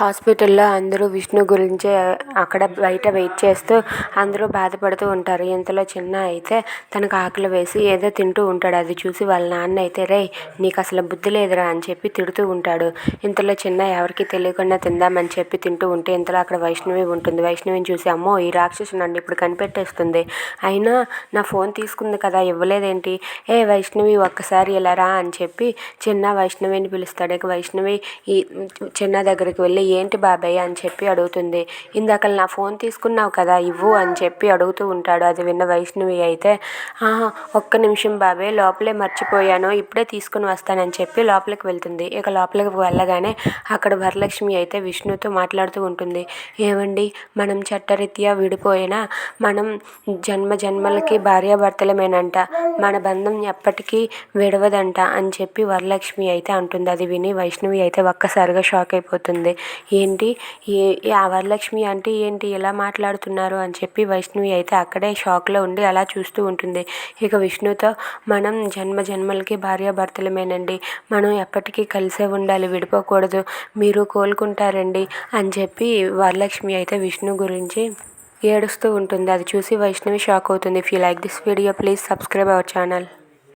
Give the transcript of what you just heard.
హాస్పిటల్లో అందరూ విష్ణు గురించే అక్కడ బయట వెయిట్ చేస్తూ అందరూ బాధపడుతూ ఉంటారు. ఇంతలో చిన్న అయితే తనకు ఆకలి వేసి ఏదో తింటూ ఉంటాడు. అది చూసి వాళ్ళ నాన్న అయితే రేయ్ నీకు అసలు బుద్ధి లేదురా అని చెప్పి తిడుతూ ఉంటాడు. ఇంతలో చిన్న ఎవరికి తెలియకుండా తిందామని చెప్పి తింటూ ఉంటే ఇంతలో అక్కడ వైష్ణవి ఉంటుంది. వైష్ణవిని చూసి అమ్మో ఈ రాక్షసు నన్ను ఇప్పుడు కనిపెట్టేస్తుంది. అయినా నా ఫోన్ తీసుకుంది కదా ఇవ్వలేదేంటి? ఏ వైష్ణవి ఒక్కసారి ఇలా రా అని చెప్పి చిన్న వైష్ణవిని పిలుస్తాడు. ఇక వైష్ణవి ఈ చిన్న దగ్గరికి వెళ్ళి ఏంటి బాబాయ్ అని చెప్పి అడుగుతుంది. ఇందాక నా ఫోన్ తీసుకున్నావు కదా ఇవ్వు అని చెప్పి అడుగుతూ ఉంటాడు. అది విన్న వైష్ణవి అయితే ఆహా ఒక్క నిమిషం బాబాయ్ లోపలే మర్చిపోయాను. ఇప్పుడే తీసుకుని వస్తానని చెప్పి లోపలికి వెళ్తుంది. ఇక లోపలికి వెళ్ళగానే అక్కడ వరలక్ష్మి అయితే విష్ణుతో మాట్లాడుతూ ఉంటుంది. ఏమండి మనం చట్టరీత్యా విడిపోయినా మనం జన్మ జన్మలకి భార్యాభర్తలమేనంట. మన బంధం ఎప్పటికీ విడవదంట అని చెప్పి వరలక్ష్మి అయితే అంటుంది. అది విని వైష్ణవి అయితే ఒక్కసారిగా షాక్ అయిపోతుంది. ఏంటి? ఏ ఆ వరలక్ష్మి అంటే ఏంటి? ఎలా మాట్లాడుతున్నారు? అని చెప్పి వైష్ణవి అయితే అక్కడే షాక్లో ఉండి అలా చూస్తూ ఉంటుంది. ఇక విష్ణుతో మనం జన్మ జన్మలకి భార్యాభర్తలమేనండి. మనం ఎప్పటికీ కలిసే ఉండాలి విడిపోకూడదు. మీరు కోలుకుంటారండి. అని చెప్పి వరలక్ష్మి అయితే విష్ణు గురించి ఏడుస్తూ ఉంటుంది. అది చూసి వైష్ణవి షాక్ అవుతుంది. If you like this video please subscribe our channel